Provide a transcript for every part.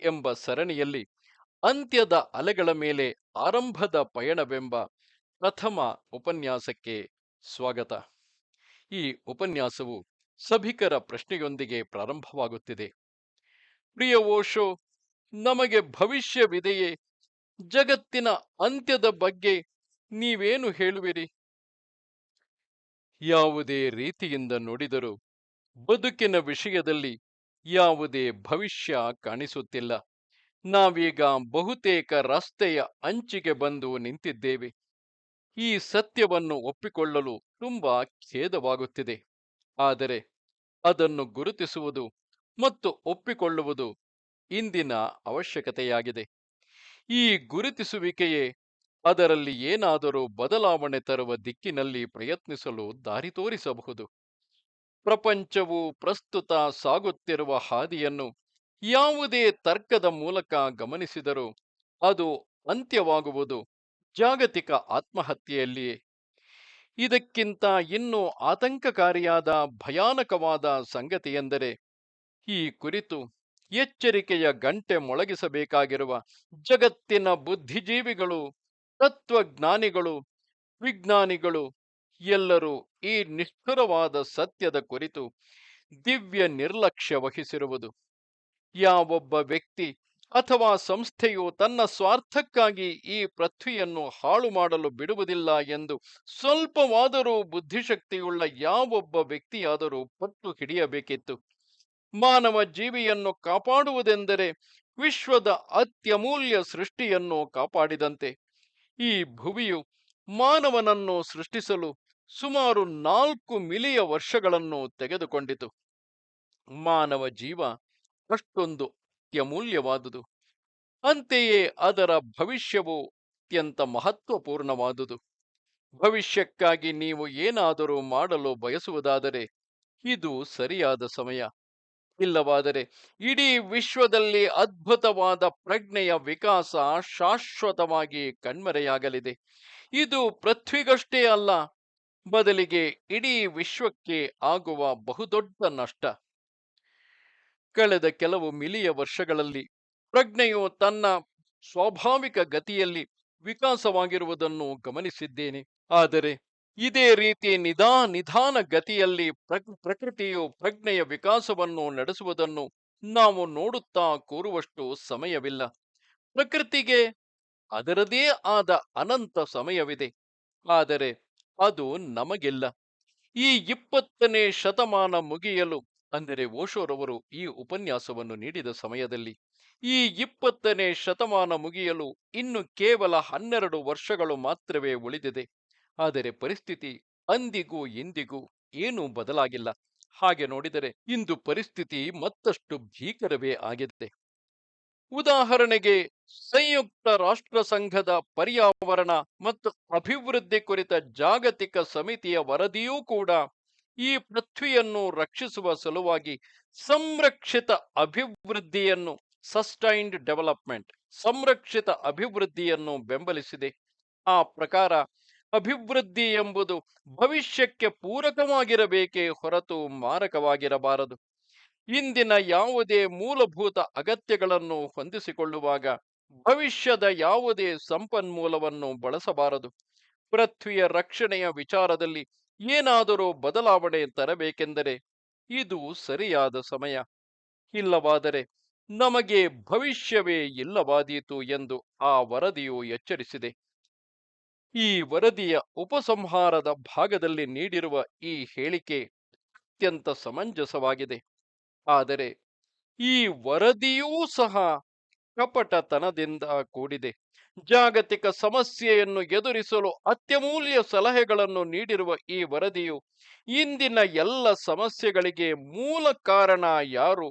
ಎಂಬ ಸರಣಿಯಲ್ಲಿ ಅಂತ್ಯದ ಅಲೆಗಳ ಮೇಲೆ ಆರಂಭದ ಪಯಣವೆಂಬ ಪ್ರಥಮ ಉಪನ್ಯಾಸಕ್ಕೆ ಸ್ವಾಗತ. ಈ ಉಪನ್ಯಾಸವು ಸಭಿಕರ ಪ್ರಶ್ನೆಯೊಂದಿಗೆ ಪ್ರಾರಂಭವಾಗುತ್ತಿದೆ. ಪ್ರಿಯ ಓಶೋ, ನಮಗೆ ಭವಿಷ್ಯವಿದೆಯೇ? ಜಗತ್ತಿನ ಅಂತ್ಯದ ಬಗ್ಗೆ ನೀವೇನು ಹೇಳುವಿರಿ? ಯಾವುದೇ ರೀತಿಯಿಂದ ನೋಡಿದರೂ ಬದುಕಿನ ವಿಷಯದಲ್ಲಿ ಯಾವುದೇ ಭವಿಷ್ಯ ಕಾಣಿಸುತ್ತಿಲ್ಲ. ನಾವೀಗ ಬಹುತೇಕ ರಸ್ತೆಯ ಅಂಚಿಗೆ ಬಂದು ನಿಂತಿದ್ದೇವೆ. ಈ ಸತ್ಯವನ್ನು ಒಪ್ಪಿಕೊಳ್ಳಲು ತುಂಬಾ ಖೇದವಾಗುತ್ತಿದೆ. ಆದರೆ ಅದನ್ನು ಗುರುತಿಸುವುದು ಮತ್ತು ಒಪ್ಪಿಕೊಳ್ಳುವುದು ಇಂದಿನ ಅವಶ್ಯಕತೆಯಾಗಿದೆ. ಈ ಗುರುತಿಸುವಿಕೆಯೇ ಅದರಲ್ಲಿ ಏನಾದರೂ ಬದಲಾವಣೆ ತರುವ ದಿಕ್ಕಿನಲ್ಲಿ ಪ್ರಯತ್ನಿಸಲು ದಾರಿ ತೋರಿಸಬಹುದು. ಪ್ರಪಂಚವು ಪ್ರಸ್ತುತ ಸಾಗುತ್ತಿರುವ ಹಾದಿಯನ್ನು ಯಾವುದೇ ತರ್ಕದ ಮೂಲಕ ಗಮನಿಸಿದರೂ ಅದು ಅಂತ್ಯವಾಗುವುದು ಜಾಗತಿಕ ಆತ್ಮಹತ್ಯೆಯಲ್ಲಿ. ಇದಕ್ಕಿಂತ ಇನ್ನೂ ಆತಂಕಕಾರಿಯಾದ ಭಯಾನಕವಾದ ಸಂಗತಿಯೆಂದರೆ ಈ ಕುರಿತು ಎಚ್ಚರಿಕೆಯ ಗಂಟೆ ಮೊಳಗಿಸಬೇಕಾಗಿರುವ ಜಗತ್ತಿನ ಬುದ್ಧಿಜೀವಿಗಳು, ತತ್ವಜ್ಞಾನಿಗಳು, ವಿಜ್ಞಾನಿಗಳು ಎಲ್ಲರೂ ಈ ನಿಷ್ಠುರವಾದ ಸತ್ಯದ ಕುರಿತು ದಿವ್ಯ ನಿರ್ಲಕ್ಷ್ಯ ವಹಿಸಿರುವುದು. ಯಾವೊಬ್ಬ ವ್ಯಕ್ತಿ ಅಥವಾ ಸಂಸ್ಥೆಯು ತನ್ನ ಸ್ವಾರ್ಥಕ್ಕಾಗಿ ಈ ಪೃಥ್ವಿಯನ್ನು ಹಾಳು ಮಾಡಲು ಬಿಡುವುದಿಲ್ಲ ಎಂದು ಸ್ವಲ್ಪವಾದರೂ ಬುದ್ಧಿಶಕ್ತಿಯುಳ್ಳ ಯಾವೊಬ್ಬ ವ್ಯಕ್ತಿಯಾದರೂ ಪಟ್ಟು ಹಿಡಿಯಬೇಕಿತ್ತು. ಮಾನವ ಜೀವಿಯನ್ನು ಕಾಪಾಡುವುದೆಂದರೆ ವಿಶ್ವದ ಅತ್ಯಮೂಲ್ಯ ಸೃಷ್ಟಿಯನ್ನು ಕಾಪಾಡಿದಂತೆ. ಈ ಭುವಿಯು ಮಾನವನನ್ನು ಸೃಷ್ಟಿಸಲು ಸುಮಾರು ನಾಲ್ಕು ಮಿಲಿಯ ವರ್ಷಗಳನ್ನು ತೆಗೆದುಕೊಂಡಿತು. ಮಾನವ ಜೀವ ಅಷ್ಟೊಂದು ಅತ್ಯಮೂಲ್ಯವಾದುದು. ಅಂತೆಯೇ ಅದರ ಭವಿಷ್ಯವು ಅತ್ಯಂತ ಮಹತ್ವಪೂರ್ಣವಾದುದು. ಭವಿಷ್ಯಕ್ಕಾಗಿ ನೀವು ಏನಾದರೂ ಮಾಡಲು ಬಯಸುವುದಾದರೆ ಇದು ಸರಿಯಾದ ಸಮಯ. ಇಲ್ಲವಾದರೆ ಇಡೀ ವಿಶ್ವದಲ್ಲಿ ಅದ್ಭುತವಾದ ಪ್ರಜ್ಞೆಯ ವಿಕಾಸ ಶಾಶ್ವತವಾಗಿ ಕಣ್ಮರೆಯಾಗಲಿದೆ. ಇದು ಪೃಥ್ವಿಗಷ್ಟೇ ಅಲ್ಲ ಬದಲಿಗೆ ಇಡೀ ವಿಶ್ವಕ್ಕೆ ಆಗುವ ಬಹುದೊಡ್ಡ ನಷ್ಟ. ಕಳೆದ ಕೆಲವು ಮಿಲಿಯ ವರ್ಷಗಳಲ್ಲಿ ಪ್ರಜ್ಞೆಯು ತನ್ನ ಸ್ವಾಭಾವಿಕ ಗತಿಯಲ್ಲಿ ವಿಕಾಸವಾಗಿರುವುದನ್ನು ಗಮನಿಸಿದ್ದೇನೆ. ಆದರೆ ಇದೇ ರೀತಿ ನಿಧಾ ನಿಧಾನ ಗತಿಯಲ್ಲಿ ಪ್ರಕ್- ಪ್ರಕೃತಿಯು ಪ್ರಜ್ಞೆಯ ವಿಕಾಸವನ್ನು ನಡೆಸುವುದನ್ನು ನಾವು ನೋಡುತ್ತಾ ಕೂರುವಷ್ಟು ಸಮಯವಿಲ್ಲ. ಪ್ರಕೃತಿಗೆ ಅದರದೇ ಆದ ಅನಂತ ಸಮಯವಿದೆ. ಆದರೆ ಅದು ನಮಗಿಲ್ಲ. ಈ ಇಪ್ಪತ್ತನೇ ಶತಮಾನ ಮುಗಿಯಲು, ಅಂದರೆ ಓಶೋರವರು ಈ ಉಪನ್ಯಾಸವನ್ನು ನೀಡಿದ ಸಮಯದಲ್ಲಿ, ಈ ಇಪ್ಪತ್ತನೇ ಶತಮಾನ ಮುಗಿಯಲು ಇನ್ನು ಕೇವಲ ಹನ್ನೆರಡು ವರ್ಷಗಳು ಮಾತ್ರವೇ ಉಳಿದಿದೆ. ಆದರೆ ಪರಿಸ್ಥಿತಿ ಅಂದಿಗೂ ಇಂದಿಗೂ ಏನೂ ಬದಲಾಗಿಲ್ಲ. ಹಾಗೆ ನೋಡಿದರೆ ಇಂದು ಪರಿಸ್ಥಿತಿ ಮತ್ತಷ್ಟು ಭೀಕರವೇ ಆಗಿದೆ. ಉದಾಹರಣೆಗೆ, ಸಂಯುಕ್ತ ರಾಷ್ಟ್ರ ಸಂಘದ ಪರ್ಯಾವರಣ ಮತ್ತು ಅಭಿವೃದ್ಧಿ ಕುರಿತ ಜಾಗತಿಕ ಸಮಿತಿಯ ವರದಿಯೂ ಕೂಡ ಈ ಪೃಥ್ವಿಯನ್ನು ರಕ್ಷಿಸುವ ಸಲುವಾಗಿ ಸಂರಕ್ಷಿತ ಅಭಿವೃದ್ಧಿಯನ್ನು ಸಸ್ಟೈನ್ಡ್ ಡೆವಲಪ್ಮೆಂಟ್ ಸಂರಕ್ಷಿತ ಅಭಿವೃದ್ಧಿಯನ್ನು ಬೆಂಬಲಿಸಿದೆ. ಆ ಪ್ರಕಾರ ಅಭಿವೃದ್ಧಿ ಎಂಬುದು ಭವಿಷ್ಯಕ್ಕೆ ಪೂರಕವಾಗಿರಬೇಕೇ ಹೊರತು ಮಾರಕವಾಗಿರಬಾರದು. ಇಂದಿನ ಯಾವುದೇ ಮೂಲಭೂತ ಅಗತ್ಯಗಳನ್ನು ಹೊಂದಿಸಿಕೊಳ್ಳುವಾಗ ಭವಿಷ್ಯದ ಯಾವುದೇ ಸಂಪನ್ಮೂಲವನ್ನು ಬಳಸಬಾರದು. ಪೃಥ್ವಿಯ ರಕ್ಷಣೆಯ ವಿಚಾರದಲ್ಲಿ ಏನಾದರೂ ಬದಲಾವಣೆ ತರಬೇಕೆಂದರೆ ಇದು ಸರಿಯಾದ ಸಮಯ. ಇಲ್ಲವಾದರೆ ನಮಗೆ ಭವಿಷ್ಯವೇ ಇಲ್ಲವಾದೀತು ಎಂದು ಆ ವರದಿಯು ಎಚ್ಚರಿಸಿದೆ. ಈ ವರದಿಯ ಉಪಸಂಹಾರದ ಭಾಗದಲ್ಲಿ ನೀಡಿರುವ ಈ ಹೇಳಿಕೆ ಅತ್ಯಂತ ಸಮಂಜಸವಾಗಿದೆ. ಆದರೆ ಈ ವರದಿಯೂ ಸಹ ಕಪಟತನದಿಂದ ಕೂಡಿದೆ. ಜಾಗತಿಕ ಸಮಸ್ಯೆಯನ್ನು ಎದುರಿಸಲು ಅತ್ಯಮೂಲ್ಯ ಸಲಹೆಗಳನ್ನು ನೀಡಿರುವ ಈ ವರದಿಯು ಇಂದಿನ ಎಲ್ಲ ಸಮಸ್ಯೆಗಳಿಗೆ ಮೂಲ ಕಾರಣ ಯಾರು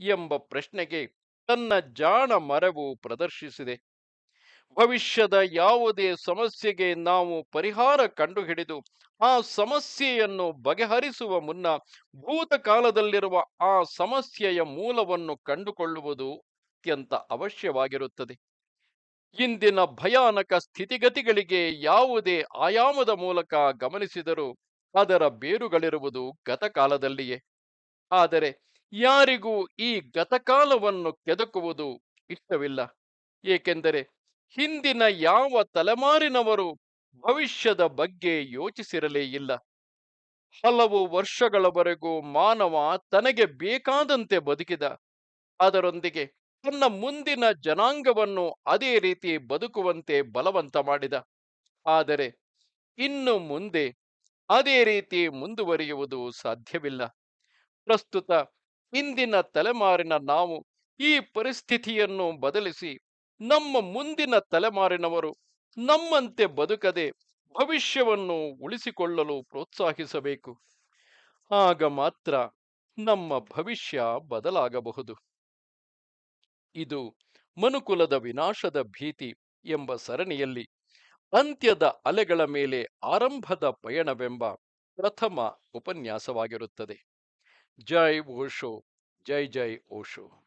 ಎಂಬ ಪ್ರಶ್ನೆಗೆ ತನ್ನ ಜಾಣ ಮರವು ಪ್ರದರ್ಶಿಸಿದೆ. ಭವಿಷ್ಯದ ಯಾವುದೇ ಸಮಸ್ಯೆಗೆ ನಾವು ಪರಿಹಾರ ಕಂಡುಹಿಡಿದು ಆ ಸಮಸ್ಯೆಯನ್ನು ಬಗೆಹರಿಸುವ ಮುನ್ನ ಭೂತಕಾಲದಲ್ಲಿರುವ ಆ ಸಮಸ್ಯೆಯ ಮೂಲವನ್ನು ಕಂಡುಕೊಳ್ಳುವುದು ಅತ್ಯಂತ ಅವಶ್ಯವಾಗಿರುತ್ತದೆ. ಇಂದಿನ ಭಯಾನಕ ಸ್ಥಿತಿಗತಿಗಳಿಗೆ ಯಾವುದೇ ಆಯಾಮದ ಮೂಲಕ ಗಮನಿಸಿದರೂ ಅದರ ಬೇರುಗಳಿರುವುದು ಗತಕಾಲದಲ್ಲಿಯೇ. ಆದರೆ ಯಾರಿಗೂ ಈ ಗತಕಾಲವನ್ನು ಕೆದಕುವುದು ಇಷ್ಟವಿಲ್ಲ. ಏಕೆಂದರೆ ಹಿಂದಿನ ಯಾವ ತಲೆಮಾರಿನವರು ಭವಿಷ್ಯದ ಬಗ್ಗೆ ಯೋಚಿಸಿರಲೇ ಇಲ್ಲ. ಹಲವು ವರ್ಷಗಳವರೆಗೂ ಮಾನವ ತನಗೆ ಬೇಕಾದಂತೆ ಬದುಕಿದ. ಅದರೊಂದಿಗೆ ತನ್ನ ಮುಂದಿನ ಜನಾಂಗವನ್ನು ಅದೇ ರೀತಿ ಬದುಕುವಂತೆ ಬಲವಂತ ಮಾಡಿದ. ಆದರೆ ಇನ್ನು ಮುಂದೆ ಅದೇ ರೀತಿ ಮುಂದುವರಿಯುವುದು ಸಾಧ್ಯವಿಲ್ಲ. ಪ್ರಸ್ತುತ ಇಂದಿನ ತಲೆಮಾರಿನ ನಾವು ಈ ಪರಿಸ್ಥಿತಿಯನ್ನು ಬದಲಿಸಿ ನಮ್ಮ ಮುಂದಿನ ತಲೆಮಾರಿನವರು ನಮ್ಮಂತೆ ಬದುಕದೆ ಭವಿಷ್ಯವನ್ನು ಉಳಿಸಿಕೊಳ್ಳಲು ಪ್ರೋತ್ಸಾಹಿಸಬೇಕು. ಆಗ ಮಾತ್ರ ನಮ್ಮ ಭವಿಷ್ಯ ಬದಲಾಗಬಹುದು. ಇದು ಮನುಕುಲದ ವಿನಾಶದ ಭೀತಿ ಎಂಬ ಸರಣಿಯಲ್ಲಿ ಅಂತ್ಯದ ಅಲೆಗಳ ಮೇಲೆ ಆರಂಭದ ಪಯಣವೆಂಬ ಪ್ರಥಮ ಉಪನ್ಯಾಸವಾಗಿರುತ್ತದೆ. ಜೈ ಓಶೋ, ಜೈ ಜೈ ಓಶೋ.